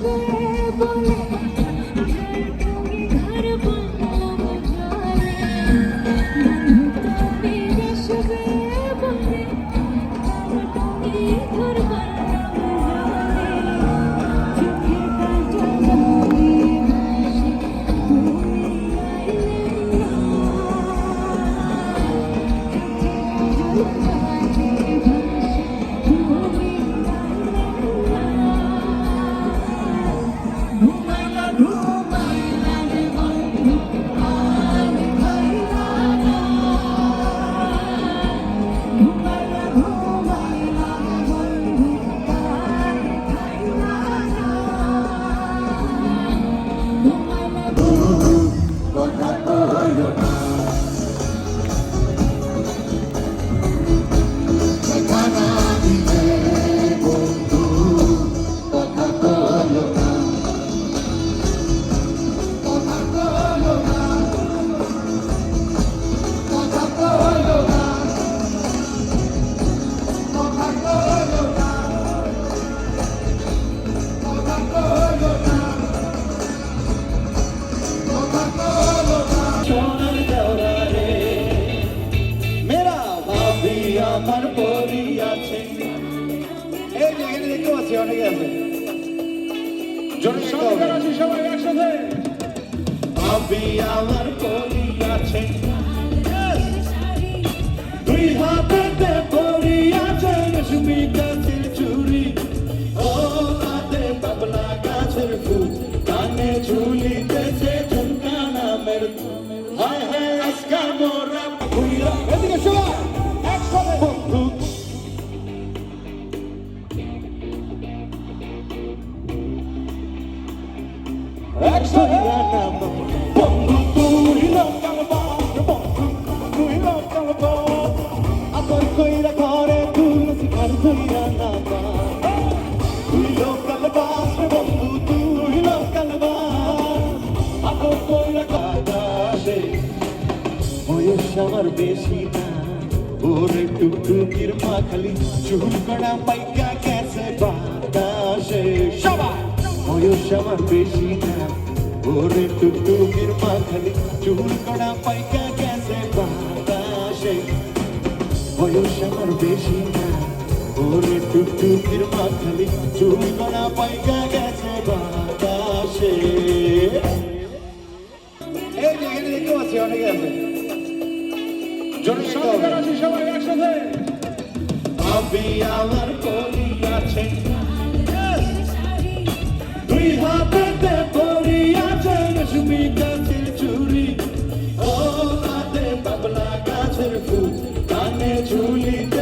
বলে আছে অনেকে আছে। জোরে সবাই একসাথে। আমি আমার আমার বেশি না ওরে টুকটুকির মাখালি চুল করা পাইকা গেছে বাতাসে সবাই বয়স আমার বেশি না ওরে টুকটুকির মাখালি চুল করা পাইকা গেছে বাতাসে। বয়স আমার বেশি না। ওরে টুকটুকির মাখালি চুল করা পাইকা গেছে বাতাসে। এই এখানে দেখতে পাচ্ছি অনেকে আছে। জোরে সবাই। একসাথে। আমি আমার Junito.